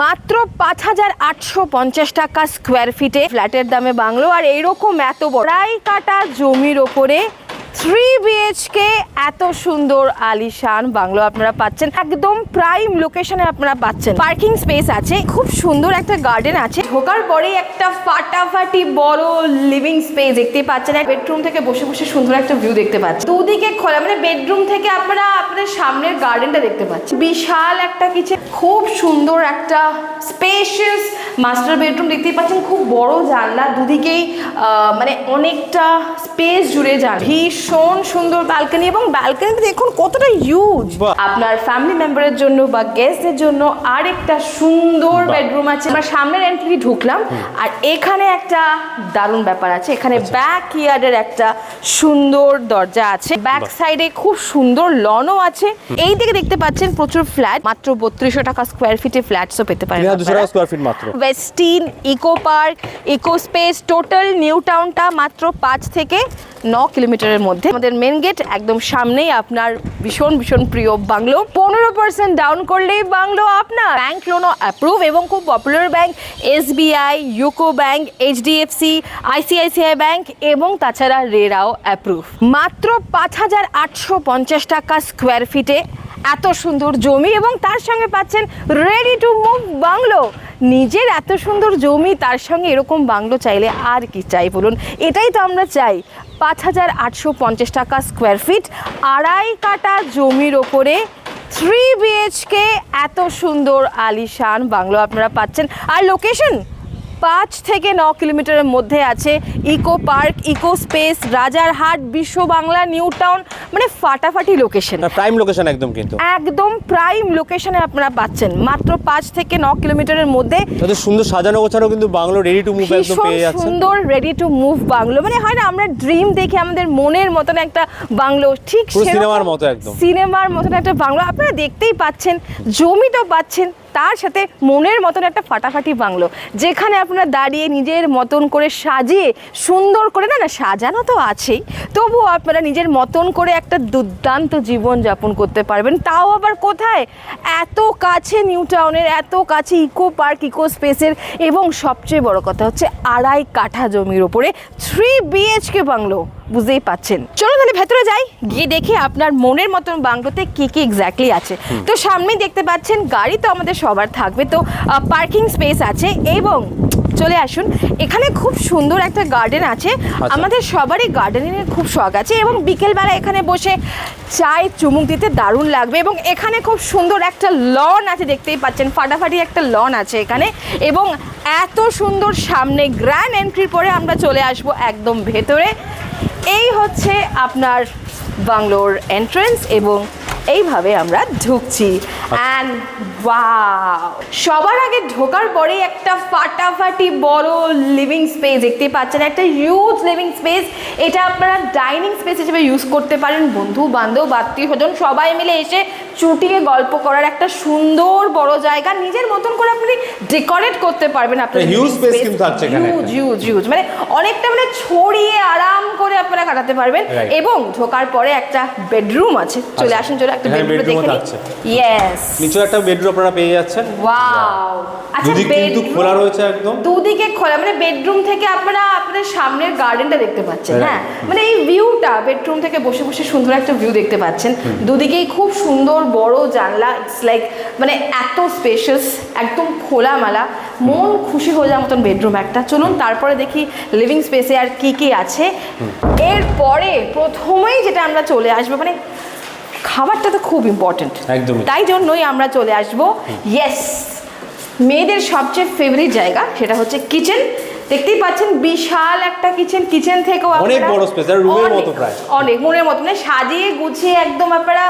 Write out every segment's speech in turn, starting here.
মাত্র পাঁচ হাজার আটশো পঞ্চাশ টাকা স্কোয়ার ফিটে ফ্ল্যাটের দামে বাংলো, আর এইরকম এত বড় কাটা জমির ওপরে থ্রি বিএইচকে এত সুন্দর আলিশান বাংলো আপনারা পাচ্ছেন। একদম প্রাইম লোকেশনে আপনারা পাচ্ছেন। পার্কিং স্পেস আছে, খুব সুন্দর একটা গার্ডেন আছে। ঢোকার পরেই একটা ফাটাফাটি বড় লিভিং স্পেস দেখতে পাচ্ছেন। এক বেডরুম থেকে বসে বসে সুন্দর একটা ভিউ দেখতে পাচ্ছেন। দুদিকে খোলা মানে বেডরুম থেকে আপনারা আপনাদের সামনের গার্ডেনটা দেখতে পাচ্ছেন। বিশাল একটা কিচেন খুব সুন্দর একটা স্পেশিয়াস মাস্টার বেডরুম দেখতেই পাচ্ছেন। খুব বড় জানলা, দুদিকেই মানে অনেকটা স্পেস জুড়ে যান ভীষণ সুন্দর ব্যালকনি এবং ব্যালকনিটা দেখুন কতটা ইউজ আপনার ফ্যামিলি মেম্বারের জন্য বা গেস্টদের জন্য আরেকটা সুন্দর বেডরুম আছে। আমরা সামনের এন্ট্রি ঢুকলাম আর এখানে একটা দারুণ ব্যাপার আছে। এখানে আচ্ছা। ব্যাক ইয়ার্ডের একটা সুন্দর দরজা আছে। ব্যাক সাইডে খুব সুন্দর লনও আছে। এই দিকে দেখতে পাচ্ছেন প্রচুর ফ্ল্যাট মাত্র বত্রিশশো টাকা স্কোয়ার ফিটে ফ্ল্যাটসও পেতে পারেন স্কোয়ার ফিট মাত্র। Westin eco park eco space total new টাউনটা মাত্র পাঁচ থেকে ন কিলোমিটারের মধ্যে। আমাদের মেন গেট একদম সামনেই আপনার ভীষণ ভীষণ প্রিয় বাংলো। পনেরো পার্সেন্ট ডাউন করলেই বাংলো আপনার। ব্যাংক লোনও অ্যাপ্রুভ এবং খুব popular bank SBI UCO bank HDFC ICICI bank এবং তাছাড়া রেরাও অ্যাপ্রুভ মাত্র পাঁচ হাজার আটশো পঞ্চাশ টাকা স্কোয়ার ফিটে এত সুন্দর জমি এবং তার সঙ্গে পাচ্ছেন রেডি টু মুভ বাংলো। নিজের এত সুন্দর জমি, তার সঙ্গে এরকম বাংলো চাইলে আর কি চাই বলুন? এটাই তো আমরা চাই। পাঁচ হাজার আটশো পঞ্চাশ টাকা স্কোয়ার ফিট আড়াই কাটা জমির ওপরে থ্রি বিএইচকে এত সুন্দর আলিশান বাংলো আপনারা পাচ্ছেন। আর লোকেশন পাঁচ থেকে ন কিলোমিটারের মধ্যে আছে eco park eco space Rajarhat Biswa Bangla new town মানে ফাটাফাটি লোকেশন প্রাইম লোকেশন একদম কিন্তু। একদম প্রাইম লোকেশনে আপনারা পাচ্ছেন। মাত্র পাঁচ থেকে ন কিলোমিটারের মধ্যে সুন্দর সাজানো গোছানো কিন্তু বাংলো রেডি টু মুভ একদম পেয়ে যাচ্ছে সুন্দর রেডি টু মুভ বাংলো। মানে হয় না আমরা ড্রিম দেখে আমাদের মনের মতন একটা বাংলো। ঠিক সিনেমার মতো একদম। সিনেমার মতন একটা বাংলো। আপনারা দেখতেই পাচ্ছেন জমি তো পাচ্ছেন তার সাথে মনের মতন একটা ফাটাফাটি বাংলো। যেখানে আপনারা দাঁড়িয়ে নিজের মতন করে সাজিয়ে, সুন্দর করে, না না, সাজানো তো আছেই, তবুও আপনারা নিজের মতন করে একটা দুর্দান্ত জীবন যাপন করতে পারবেন। তাও আবার কোথায়? এত কাছে নিউ টাউনের, এত কাছে ইকো পার্ক, ইকো স্পেসের, এবং সবচেয়ে বড় কথা হচ্ছে আড়াই কাঠা জমির ওপরে থ্রি বিএচকে বাংলো। বুঝতেই পাচ্ছেন। চলো তাহলে ভেতরে যাই গিয়ে দেখি আপনার মনের মতন বাংলোতে কি কি এক্স্যাক্টলি আছে। তো সামনেই দেখতে পাচ্ছেন গাড়ি তো আমাদের সবার থাকবে তো পার্কিং স্পেস আছে এবং চলে আসুন এখানে খুব সুন্দর একটা গার্ডেন আছে। আমাদের সবারই গার্ডেনের খুব শখ আছে এবং বিকেলবেলা এখানে বসে চায় চুমুক দিতে দারুণ লাগবে এবং এখানে খুব সুন্দর একটা লন আছে দেখতেই পাচ্ছেন ফাটাফাটি একটা লন আছে এখানে এবং এত সুন্দর সামনে গ্র্যান্ড এন্ট্রির পরে আমরা চলে আসব একদম ভেতরে। এই হচ্ছে আপনার বাংলোর এন্ট্রেন্স এবং এইভাবে আমরা ঢুকছি। অ্যান্ড ওয়াও সবার আগে ঢোকার পরেই একটা ফাটাফাটি বড় লিভিং স্পেস দেখতে পাচ্ছেন। একটা হিউজ লিভিং স্পেস এটা আপনারা ডাইনিং স্পেস হিসেবে ইউজ করতে পারেন। বন্ধু বান্ধব আত্মীয় স্বজন সবাই মিলে এসে চুটিয়ে গল্প করার একটা সুন্দর বড় জায়গা। নিজের মতন করে আপনি ডেকোরেট করতে পারবেন আপনার Huge space কিন্তু থাকছে এখানে। হিউজ হিউজ হিউজ মানে অনেকটা মানে ছড়িয়ে আরাম করে আপনারা কাটাতে পারবেন। এবং ঢোকার পরে একটা বেডরুম আছে। চলে আচ্ছা। আসুন চলে একটা বেডরুম দেখে থাকছে। ইয়েস নিচেও একটা বেডরুম আপনারা পেয়ে যাচ্ছেন। ওয়াও আচ্ছা কিন্তু খোলা রয়েছে একদম। দুদিকে খোলা মানে বেডরুম থেকে আপনারা আপনাদের সামনের গার্ডেনটা দেখতে পাচ্ছেন হ্যাঁ। মানে এই ভিউটা বেডরুম থেকে বসে বসে সুন্দর একটা ভিউ দেখতে পাচ্ছেন। দুদিকেই খুব সুন্দর বড় জানলা ইটস লাইক মানে এত স্পেশাস একদম খোলামেলা। মন খুশি হয়ে যাওয়ার মতন বেডরুম একটা। চলুন তারপরে দেখি লিভিং স্পেসে আর কি কি আছে। এরপরে প্রথমেই যেটা আমরা চলে আসব মানে খাবারটা তো খুব ইম্পর্টেন্ট একদমই। তাই জন্যই আমরা চলে আসব। ইয়েস মেয়েদের সবচেয়ে ফেভারিট জায়গা সেটা হচ্ছে কিচেন দেখতেই পাচ্ছেন বিশাল একটা কিচেন কিচেন থেকেও অনেক বড় space, আর অনেক, মতো প্রায়। অনেক মনের মতো মানে সাজিয়ে গুছিয়ে একদম আপনারা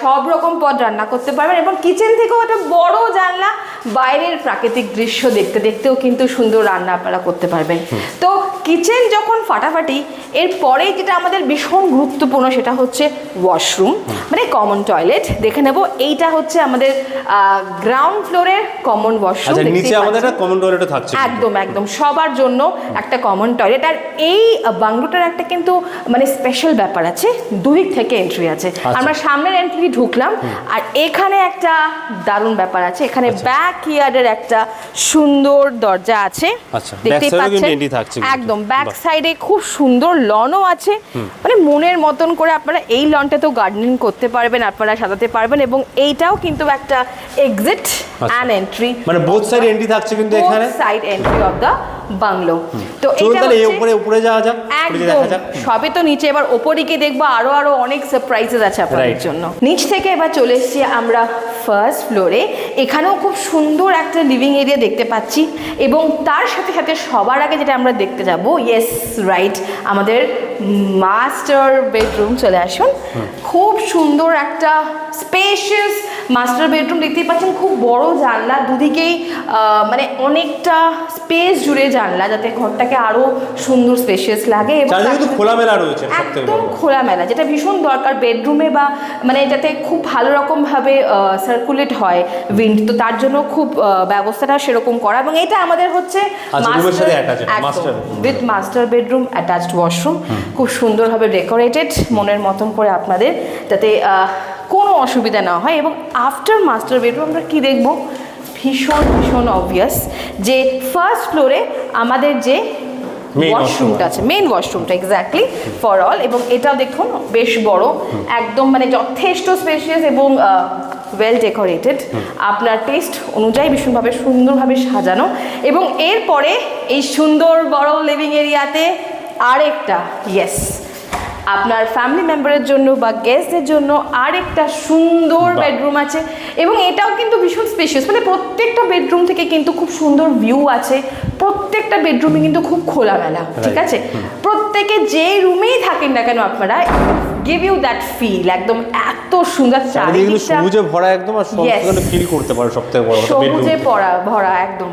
সব রকম পদ রান্না করতে পারবেন এবং কিচেন থেকেও একটা বড় জানলা বাইরের প্রাকৃতিক দৃশ্য দেখতে দেখতেও কিন্তু সুন্দর রান্না আপনারা করতে পারবেন। তো কিচেন যখন ফাটাফাটি এরপরে যেটা আমাদের ভীষণ গুরুত্বপূর্ণ সেটা হচ্ছে ওয়াশরুম মানে কমন টয়লেট দেখে নেব এইটা হচ্ছে আমাদের গ্রাউন্ড ফ্লোরের কমন ওয়াশরুম আচ্ছা নিচে আমাদের একটা কমন টয়লেটও থাকছে একদম একদম সবার জন্য একটা কমন টয়লেট আর এই বাংলোটার একটা কিন্তু মানে স্পেশাল ব্যাপার আছে দুই থেকে এন্ট্রি আছে। আমরা সামনের এন্ট্রি ঢুকলাম আর এখানে একটা দারুণ ব্যাপার আছে এখানে ব্যাক ইয়ার্ডের একটা সুন্দর দরজা আছে। আচ্ছা, দেখতেই পাচ্ছেন কিন্তু। একদম ব্যাক। সাইডে খুব সুন্দর লনও আছে। মানে মনের মতন করে আপনারা এই লনটা তো গার্ডেনিং করতে পারবেন আপনারা সাজাতে পারবেন এবং এইটাও কিন্তু একটা এক্সিট অ্যান্ড এন্ট্রি মানে বোথ সাইড এন্ট্রি থাকছে কিন্তু এখানে? Side entry of the bungalow তো এটা উপরে উপরে যাওয়া যাক একদম দেখা যাক। সবে তো নিচে এবার ওপরে গিয়ে দেখব আরও আরও অনেক সারপ্রাইজেস আছে আপনাদের জন্য। নিচ থেকে এবার চলে এসেছি আমরা ফার্স্ট ফ্লোরে এখানেও খুব সুন্দর একটা লিভিং এরিয়া দেখতে পাচ্ছি এবং তার সাথে সাথে সবার আগে যেটা আমরা দেখতে যাব ইয়েস রাইট আমাদের মাস্টার বেডরুম চলে আসুন। খুব সুন্দর একটা স্পেশিয়াস মাস্টার বেডরুম দেখতেই পাচ্ছেন খুব বড় জানলা দুদিকেই মানে অনেকটা স্পেস জুড়ে জানলা যাতে ঘরটাকে আরও সুন্দর স্পেশিয়াস লাগে খোলামেলা রয়েছে একদম খোলামেলা যেটা ভীষণ দরকার বেডরুমে বা মানে যাতে খুব ভালো রকমভাবে সার্কুলেট হয় উইন্ড তো তার জন্য খুব ব্যবস্থাটা সেরকম করা এবং এটা আমাদের হচ্ছে। With master bedroom attached washroom খুব সুন্দরভাবে ডেকোরেটেড মনের মতন করে আপনাদের যাতে কোনো অসুবিধা না হয় এবং আফটার মাস্টার বেডরুম আমরা কী দেখব? ভীষণ ভীষণ অবভিয়াস যে ফার্স্ট ফ্লোরে আমাদের যে ওয়াশরুমটা আছে মেন ওয়াশরুমটা এক্স্যাক্টলি ফর অল এবং এটাও দেখুন বেশ বড় একদম মানে যথেষ্ট স্পেশিয়াস এবং ওয়েল ডেকোরেটেড আপনার টেস্ট অনুযায়ী ভীষণভাবে সুন্দরভাবে সাজানো এবং এরপরে এই সুন্দর বড় লিভিং এরিয়াতে আরেকটা ইয়েস আপনার ফ্যামিলি মেম্বারের জন্য বা গেস্টদের জন্য আরেকটা সুন্দর বেডরুম আছে এবং এটাও কিন্তু ভীষণ স্পেশিয়াস মানে প্রত্যেকটা বেডরুম থেকে কিন্তু খুব সুন্দর ভিউ আছে। প্রত্যেকটা বেডরুমে কিন্তু খুব খোলামেলা ঠিক আছে? প্রত্যেকে যে রুমেই থাকেন না কেন আপনারা গিভ ইউ দ্যাট ফিল একদম এত সুন্দর সবুজে ভরা একদম আর. সবসময় ফিল করতে পারো সব থেকে বড় সবুজে পড়া ভরা একদম।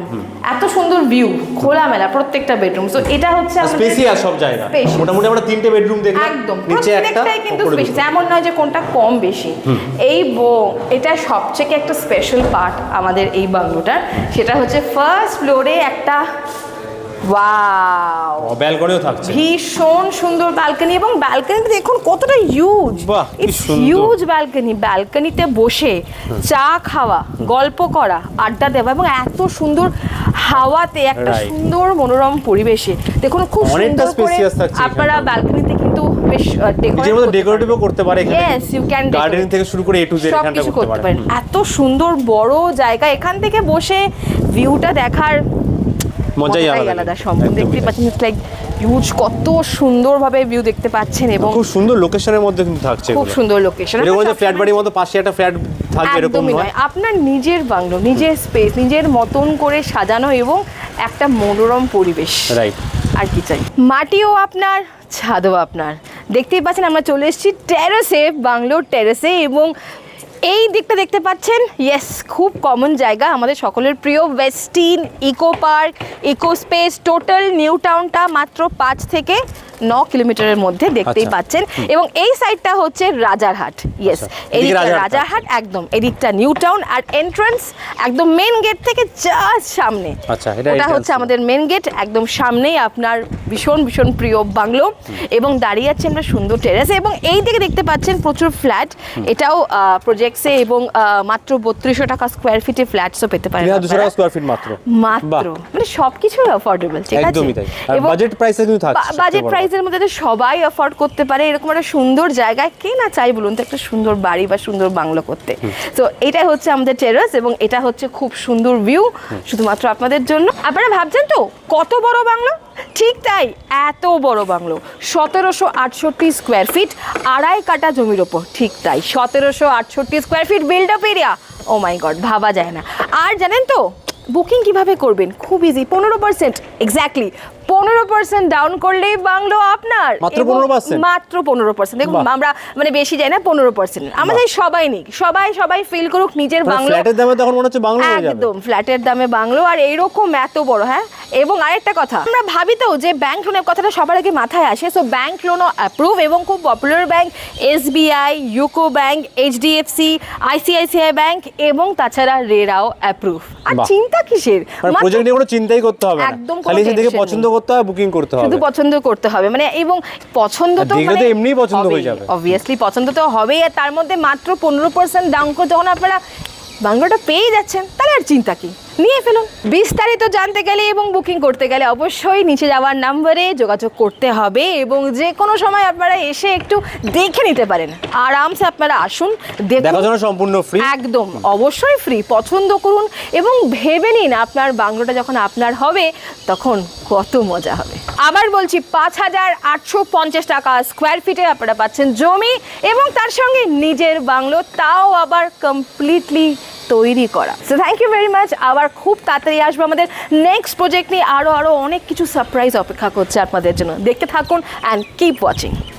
এত সুন্দর ভিউ খোলামেলা প্রত্যেকটা বেডরুম তো এটা হচ্ছে স্পেসিয়াস সব জায়গা। মোটামুটি আমরা তিনটে বেডরুম দেখলাম একদম নিচে একটা কিন্তু স্পেশাল। এমন নয় যে কোনটা কম বেশি। এই বো এটা সবথেকে একটা স্পেশাল পার্ট আমাদের এই বাংলোটার সেটা হচ্ছে ফার্স্ট ফ্লোরে একটা ওয়াও ব্যালকনিও থাকছে। ভীষণ সুন্দর ব্যালকনি এবং ব্যালকনিতে দেখুন কতটা হিউজ হিউজ ব্যালকনি ব্যালকনিতে বসে চা খাওয়া গল্প করা আড্ডা দেওয়া এবং এত সুন্দর হাওয়াতে একটা সুন্দর মনোরম পরিবেশে। দেখুন খুব সুন্দর করে থাকছে আপনারা ব্যালকনিতে কিন্তু বেশ ডেকোরেটিভও করতে পারে এখানে। Yes, you can গার্ডেনিং থেকে শুরু করে এ টু জেড এখানটা করতে পারেন। এত সুন্দর বড় জায়গা। এখান থেকে বসে ভিউটা দেখার মজাই আলাদা। সম্পূর্ণ দেখতে। পাচ্ছেন লাইক হিউজ কত সুন্দরভাবে ভিউ দেখতে পাচ্ছেন এবং খুব সুন্দর লোকেশনের মধ্যে কিন্তু থাকছে খুব সুন্দর লোকেশন এরকম যে ফ্ল্যাট বাড়ির মতো পাশে একটা ফ্ল্যাট থাকবে এরকম নয়। আপনার নিজের বাংলো নিজের স্পেস নিজের মতন করে সাজানো এবং একটা মনোরম পরিবেশ। রাইট আর কি চাই। মাটিও আপনার ছাদও আপনার। দেখতেই পাচ্ছেন আমরা চলে এসেছি টেরেসে বাংলোর টেরেসে এবং এই দিকটা দেখতে পাচ্ছেন? ইয়েস খুব কমন জায়গা আমাদের সকলের প্রিয় Westin eco park eco space total new টাউনটা মাত্র পাঁচ থেকে ন কিলোমিটারের মধ্যে দেখতেই আচ্ছা। পাচ্ছেন। এবং এই সাইডটা হচ্ছে রাজারহাট। ইয়েস আচ্ছা, এদিকটা রাজারহাট। একদম। এদিকটা নিউ টাউন আর এন্ট্রান্স একদম মেন গেট থেকে জাস্ট সামনে। আচ্ছা, এটা ওটা হচ্ছে আমাদের মেন গেট একদম সামনেই আপনার ভীষণ ভীষণ প্রিয় বাংলো এবং দাঁড়িয়ে আছে আমরা সুন্দর টেরেসে এবং এই দিকে দেখতে পাচ্ছেন প্রচুর ফ্ল্যাট এটাও প্রজেক্টসে এবং মাত্র বত্রিশশো টাকা স্কোয়ার ফিটে ফ্ল্যাটসও পেতে পারেন স্কোয়ার ফিট মাত্র। মাত্র। মানে সবকিছুই অ্যাফোর্ডেবল ঠিক আছে? একদমই তাই। বাজেট প্রাইসে কিন্তু থাকছে বাজেট বড় প্রাইসের মধ্যে তো সবাই অ্যাফোর্ড করতে পারে এরকম একটা সুন্দর জায়গায় কে না চাই বলুন তো একটা সুন্দর বাড়ি বা সুন্দর বাংলো করতে। তো এটাই হচ্ছে আমাদের টেরাস এবং এটা হচ্ছে খুব সুন্দর ভিউ শুধুমাত্র আপনাদের জন্য। আপনারা ভাবছেন তো কত বড় বাংলো? ঠিক তাই এত বড় বাংলো। সতেরোশো আটষট্টি স্কোয়ার ফিট আড়াই কাটা জমির ওপর। ঠিক তাই সতেরোশো আটষট্টি square feet build up area oh my God ভাবা যায় না। আর জানেন তো বুকিং কীভাবে করবেন? খুব ইজি পনেরো পার্সেন্ট এক্স্যাক্টলি পনেরো পার্সেন্ট ডাউন করলেই বাংলো আপনার মাত্র এবং 15% মাত্র পনেরো পার্সেন্ট দেখুন আমরা মানে বেশি যাই না পনেরো পার্সেন্ট আমাদের সবাই নিক সবাই সবাই ফিল করুক নিজের মানে বাংলো ফ্ল্যাটের দামে তখন মনে হচ্ছে বাংলো হয়ে যাবে। একদম ফ্ল্যাটের দামে বাংলো আর এইরকম এত বড় হ্যাঁ? এবং আরেকটা কথা আমরা ভাবি তো যে ব্যাংক লোনের কথাটা সবার আগে মাথায় আসে সো ব্যাংক লোনও অ্যাপ্রুভ এবং খুব popular bank SBI UCO bank HDFC ICICI bank এবং তাছাড়া রেরাও অ্যাপ্রুভ আর চিন্তা কিসের? মানে প্রজেক্ট নিয়ে কোনো চিন্তাই করতে হবে না। একদম খালি পছন্দ করতে বুকিং করতে হবে শুধু পছন্দ করতে হবে মানে এবং পছন্দ তো মানে এমনি পছন্দ হয়ে যাবে। অবভিয়াসলি পছন্দ তো হবেই আর তার মধ্যে মাত্র পনেরো পার্সেন্ট ডাউন করে যখন আপনারা বাংলোটা পেয়ে যাচ্ছেন আর চিন্তা কি? নিয়ে ফেলুন। বিস্তারিত জানতে গেলে এবং বুকিং করতে গেলে অবশ্যই নিচে যাওয়ার নাম্বারে যোগাযোগ করতে হবে এবং যে কোনো সময় আপনারা এসে একটু দেখে নিতে পারেন। আরামসে আপনারা আসুন সম্পূর্ণ ফ্রি একদম অবশ্যই ফ্রি পছন্দ করুন এবং ভেবে নিন আপনার বাংলোটা যখন আপনার হবে তখন কত মজা হবে। আবার বলছি পাঁচ হাজার আটশো পঞ্চাশ টাকা স্কোয়ার ফিটে আপনারা পাচ্ছেন জমি এবং তার সঙ্গে নিজের বাংলো তাও আবার কমপ্লিটলি তৈরি করা। So thank you very much আবার খুব তাড়াতাড়ি আসব আমাদের নেক্সট প্রজেক্ট নিয়ে। আরও আরও অনেক কিছু সারপ্রাইজ অপেক্ষা করছে আপনাদের জন্য। দেখতে থাকুন অ্যান্ড কিপ ওয়াচিং